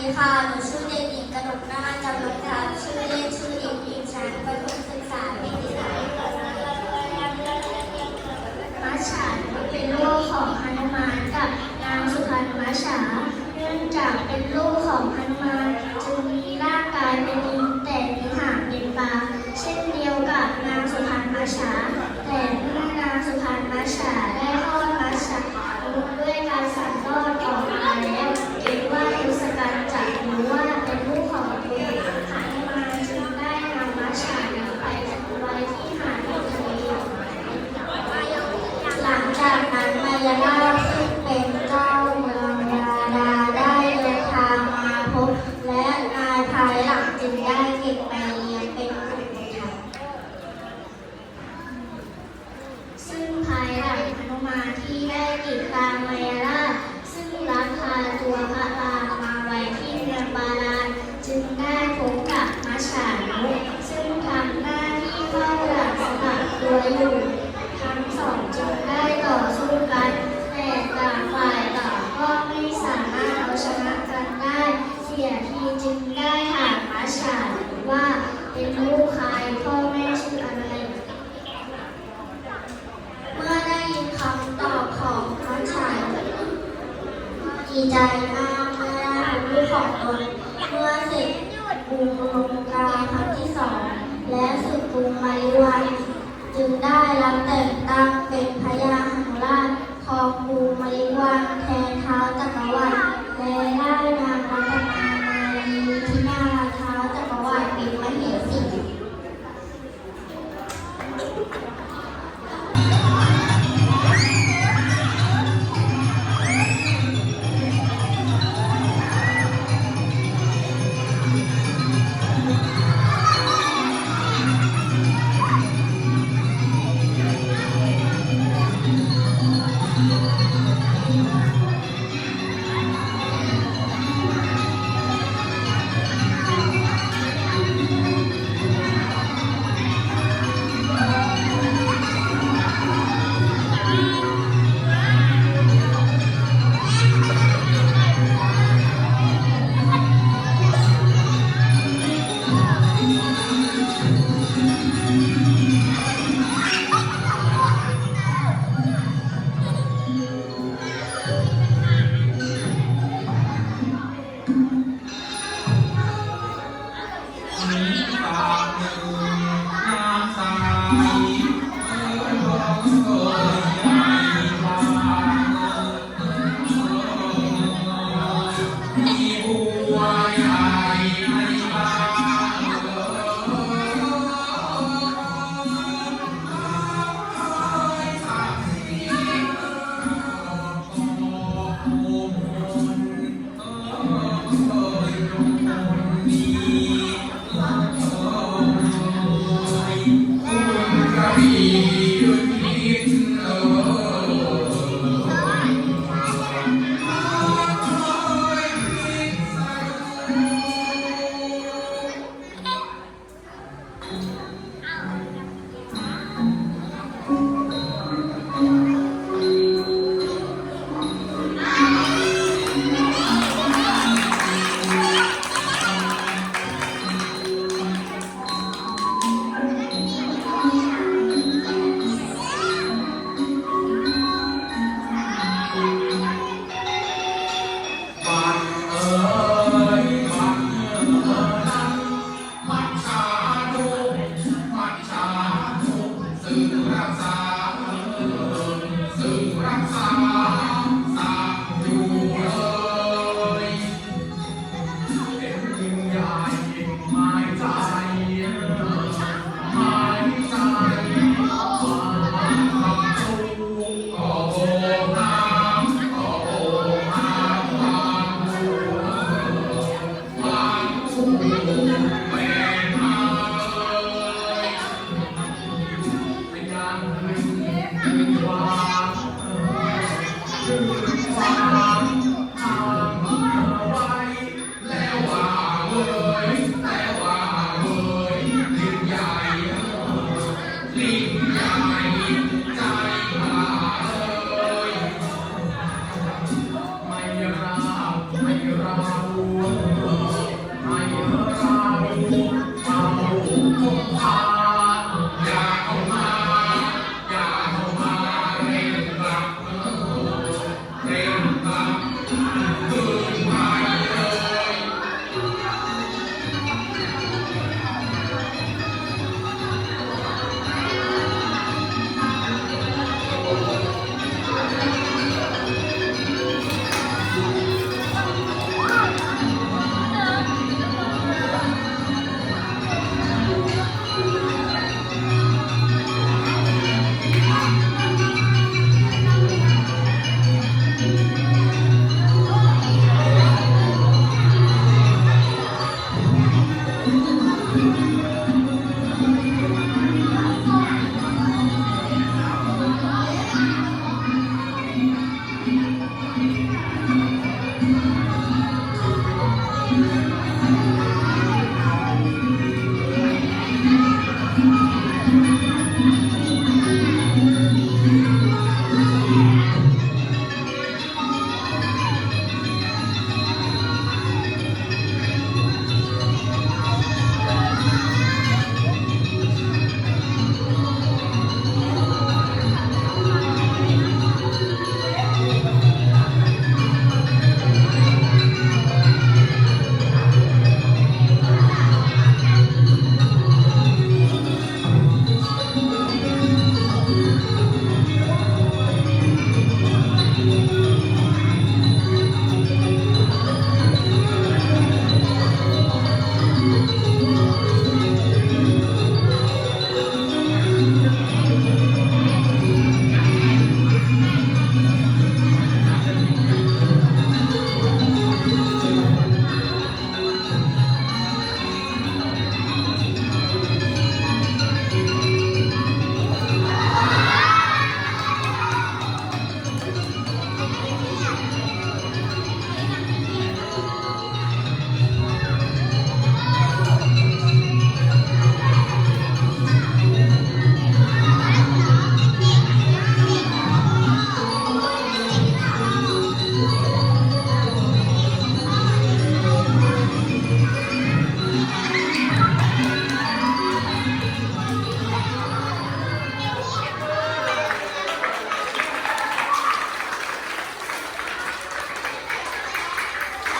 ดีค่ะ หนูชื่อเด็กหญิงกนกนาจำลองทัพชื่อเล่นชื่อเด็กหญิงชั้นประถมศึกษาปีที่สามมัชฉาเป็นลูกของหนุมานกับนางสุพรรณมัชฉาเนื่องจากเป็นลูกของหนุมานจึงมีร่างกายเป็นลิงแต่มีหางเป็นปลาเช่นเดียวกับนางสุพรรณมัชฉาแต่เมื่อนางสุพรรณมัชฉาได้คลอดมัชฉาด้วยการสั่งคลอดออกมาแล้วคิดว่าทศกัณฐ์จะรู้ว่าเป็นลูกของตัวเองหนุมานจึงได้นำมัชฉานั้นไปไว้ที่หาดทะเล หลังจากนั้นมายาลาซึ่งเป็นเจ้าเมืองยาดาได้เดินทางมาพบ และนายภายหลังจึงได้เก็บไปเลี้ยงเป็นบุตรบุญธรรมซึ่งภายหลังหนุมานที่ได้ติดตามมายาลาซึ่งลักพาตัวพระรามมาไว้ที่เมืองบาลานจึงได้พบกับมัชฉานุซึ่งทำหน้าที่เฝ้าหลังสกั อยู่ทั้งสองจึงได้ต่อสู้กัน แต่ต่างฝ่ายต่างก็ไม่สามารถเอาชนะกันได้ เสียทีจึงได้ถามมัชฉาว่าเป็นลูกใครพ่อแม่ชื่ออะไร เมื่อได้ยินคำตอบของมัชฉาดีใจมากเมื่อได้เป็นลูกของตนเมื่อเสร็จกรุงลงกาครั้งที่สองและสึกกรุงมาริวัน จึงได้รับแต่งตั้งเป็นพระยาหังราชครองกรุงมาริวันแทนเท้าจักรวรรดิและได้นางรัตนามา the Ramsar.